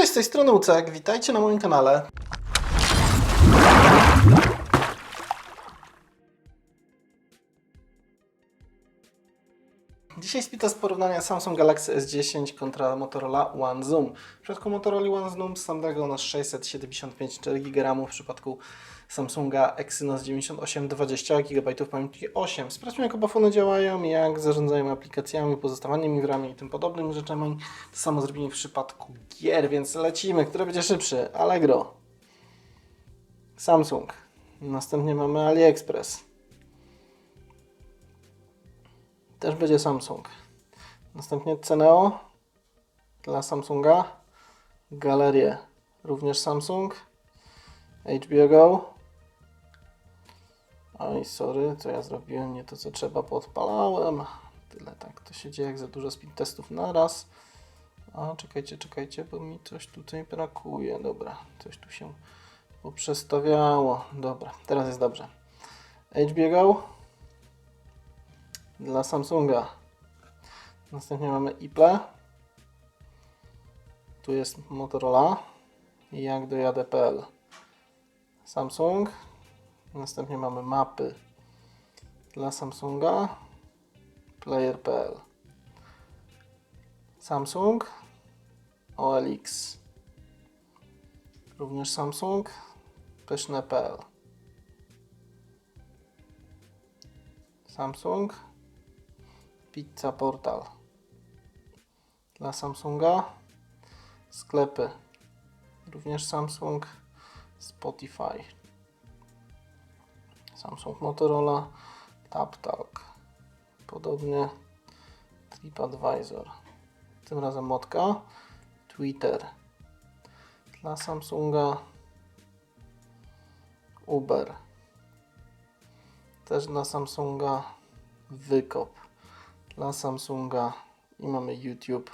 Cześć, z tej strony Ucek, witajcie na moim kanale. Dzisiaj spita z porównania Samsung Galaxy S10 kontra Motorola One Zoom. W przypadku Motorola One Zoom Snapdragon 675 4 GB, w przypadku Samsunga Exynos 98 20 GB pamięci 8. Sprawdźmy jak oba fony działają, jak zarządzają aplikacjami, pozostawaniem w ramie i tym podobnymi rzeczami. To samo zrobimy w przypadku gier, więc lecimy. Który będzie szybszy? Allegro. Samsung. Następnie mamy AliExpress. Też będzie Samsung. Następnie Ceneo dla Samsunga. Galerie również Samsung. HBO Go. Oj, sorry, co ja zrobiłem? Nie to, co trzeba, podpalałem. Tyle tak to się dzieje, jak za dużo speed testów naraz. A, czekajcie, czekajcie, bo mi coś tutaj brakuje. Dobra, coś tu się poprzestawiało. Dobra, teraz jest dobrze. HBO Go dla Samsunga. Następnie mamy Iple. Tu jest Motorola. I jak dojadę.pl. Samsung. Następnie mamy mapy dla Samsunga. Player.pl. Samsung. OLX. Również Samsung. Pyszne.pl. Samsung. Pizza Portal. Dla Samsunga. Sklepy. Również Samsung. Spotify. Samsung Motorola. TapTalk. Podobnie TripAdvisor. Tym razem motka. Twitter. Dla Samsunga. Uber. Też dla Samsunga. Wykop. Dla Samsunga. I mamy YouTube.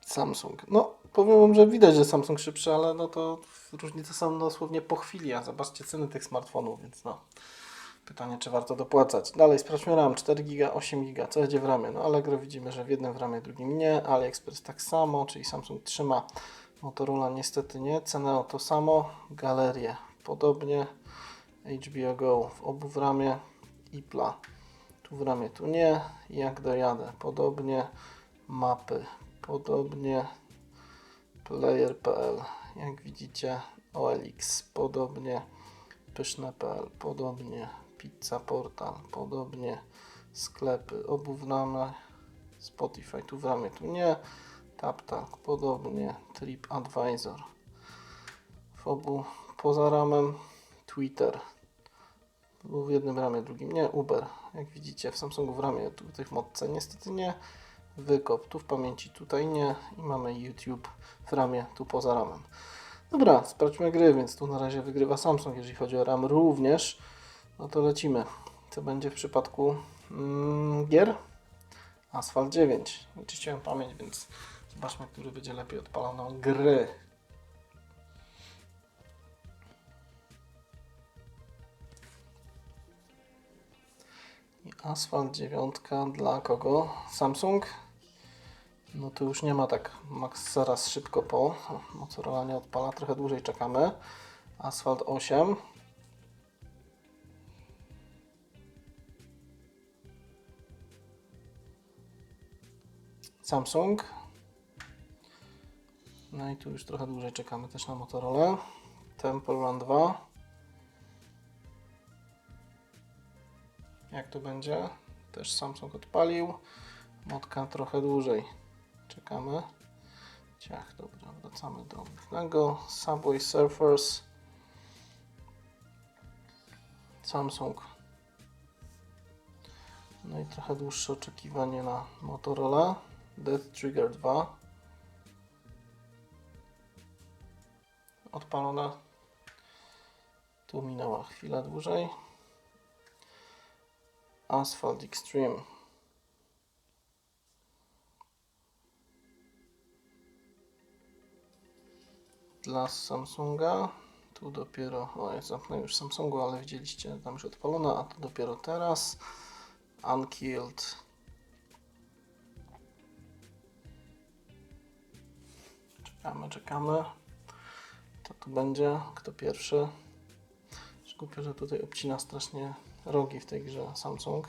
Samsung. No, powiem Wam, że widać, że Samsung szybszy, ale no to różnice są dosłownie po chwili, a zobaczcie ceny tych smartfonów, więc no. Pytanie, czy warto dopłacać. Dalej, sprawdźmy RAM. 4 GB, 8 GB. Co będzie w ramie? No, Allegro widzimy, że w jednym w ramie, drugim nie. AliExpress tak samo, czyli Samsung trzyma. Motorola niestety nie. Ceneo to samo. Galerie podobnie. HBO Go w obu w ramie. Ipla w ramie, tu nie. Jak dojadę? Podobnie. Mapy podobnie. Player.pl jak widzicie. OLX podobnie. Pyszne.pl podobnie. Pizza Portal podobnie. Sklepy obu w ramach. Spotify tu w ramie, tu nie. TapTalk podobnie. TripAdvisor w obu poza ramem. Twitter był w jednym ramie, drugim nie. Uber, jak widzicie w Samsungu w ramie, tu w tych modce niestety nie. Wykop, tu w pamięci, tutaj nie. I mamy YouTube w ramie, tu poza ramem. Dobra, sprawdźmy gry, więc tu na razie wygrywa Samsung, jeżeli chodzi o RAM również. No to lecimy. Co będzie w przypadku mm, gier? Asphalt 9. Oczyściłem pamięć, więc zobaczmy, który będzie lepiej odpalał nam gry. I Asphalt 9 dla kogo? Samsung? No to już nie ma tak max zaraz szybko po. Motorola nie odpala, trochę dłużej czekamy. Asphalt 8. Samsung. No i tu już trochę dłużej czekamy też na Motorola. Temple Run 2. Jak to będzie? Też Samsung odpalił. Motka trochę dłużej. Czekamy. Ciach, dobra, wracamy do głównego. Subway Surfers. Samsung. No i trochę dłuższe oczekiwanie na Motorola. Death Trigger 2. Odpalona. Tu minęła chwila dłużej. Asphalt Extreme. Dla Samsunga. Tu dopiero, o jest zamknę już Samsungu, ale widzieliście tam już odpalona, a to dopiero teraz. Unkilled. Czekamy, czekamy. To tu będzie? Kto pierwszy? Głupio, że tutaj obcina strasznie rogi w tej grze Samsung.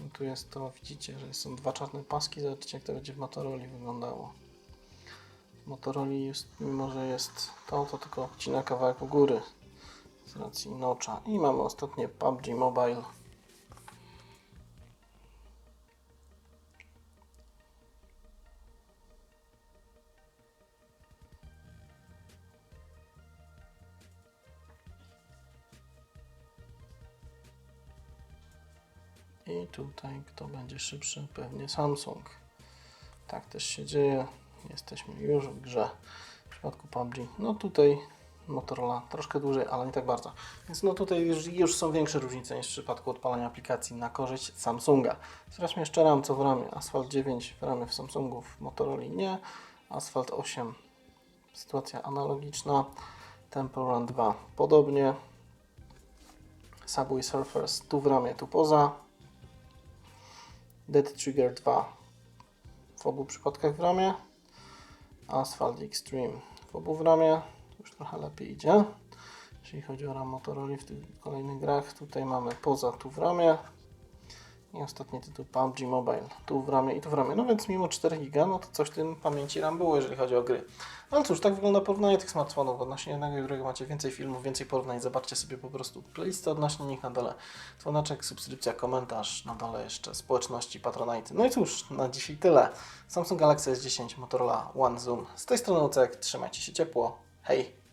No tu jest to, widzicie, że są dwa czarne paski. Zobaczcie, jak to będzie w Motorola wyglądało. W Motorola jest, mimo że jest to, to tylko obcina kawałek u góry z racji nocza. I mamy ostatnie PUBG Mobile. I tutaj kto będzie szybszy? Pewnie Samsung. Tak też się dzieje. Jesteśmy już w grze. W przypadku PUBG. No tutaj Motorola troszkę dłużej, ale nie tak bardzo. Więc no tutaj już, już są większe różnice niż w przypadku odpalania aplikacji na korzyść Samsunga. Sprawdźmy jeszcze RAM, co w ramie. Asphalt 9 w ramie w Samsungu, w Motorola nie. Asphalt 8 sytuacja analogiczna. Temple Run 2 podobnie. Subway Surfers tu w ramie, tu poza. Dead Trigger 2 w obu przypadkach w ramię. Asphalt Extreme w obu w ramię. Już trochę lepiej idzie. Jeśli chodzi o RAM Motorola w tych kolejnych grach, tutaj mamy poza tu w ramię. I ostatni tytuł PUBG Mobile tu w ramię i tu w ramię. No więc mimo 4 GB, no to coś w tym pamięci RAM było, jeżeli chodzi o gry. No ale cóż, tak wygląda porównanie tych smartfonów. Odnośnie jednego i drugiego macie więcej filmów, więcej porównań. Zobaczcie sobie po prostu playlistę odnośnie nich na dole. Dzwoneczek, subskrypcja, komentarz, na dole jeszcze społeczności, patronite. No i cóż, na dzisiaj tyle. Samsung Galaxy S10, Motorola One Zoom. Z tej strony Ucek, trzymajcie się ciepło. Hej!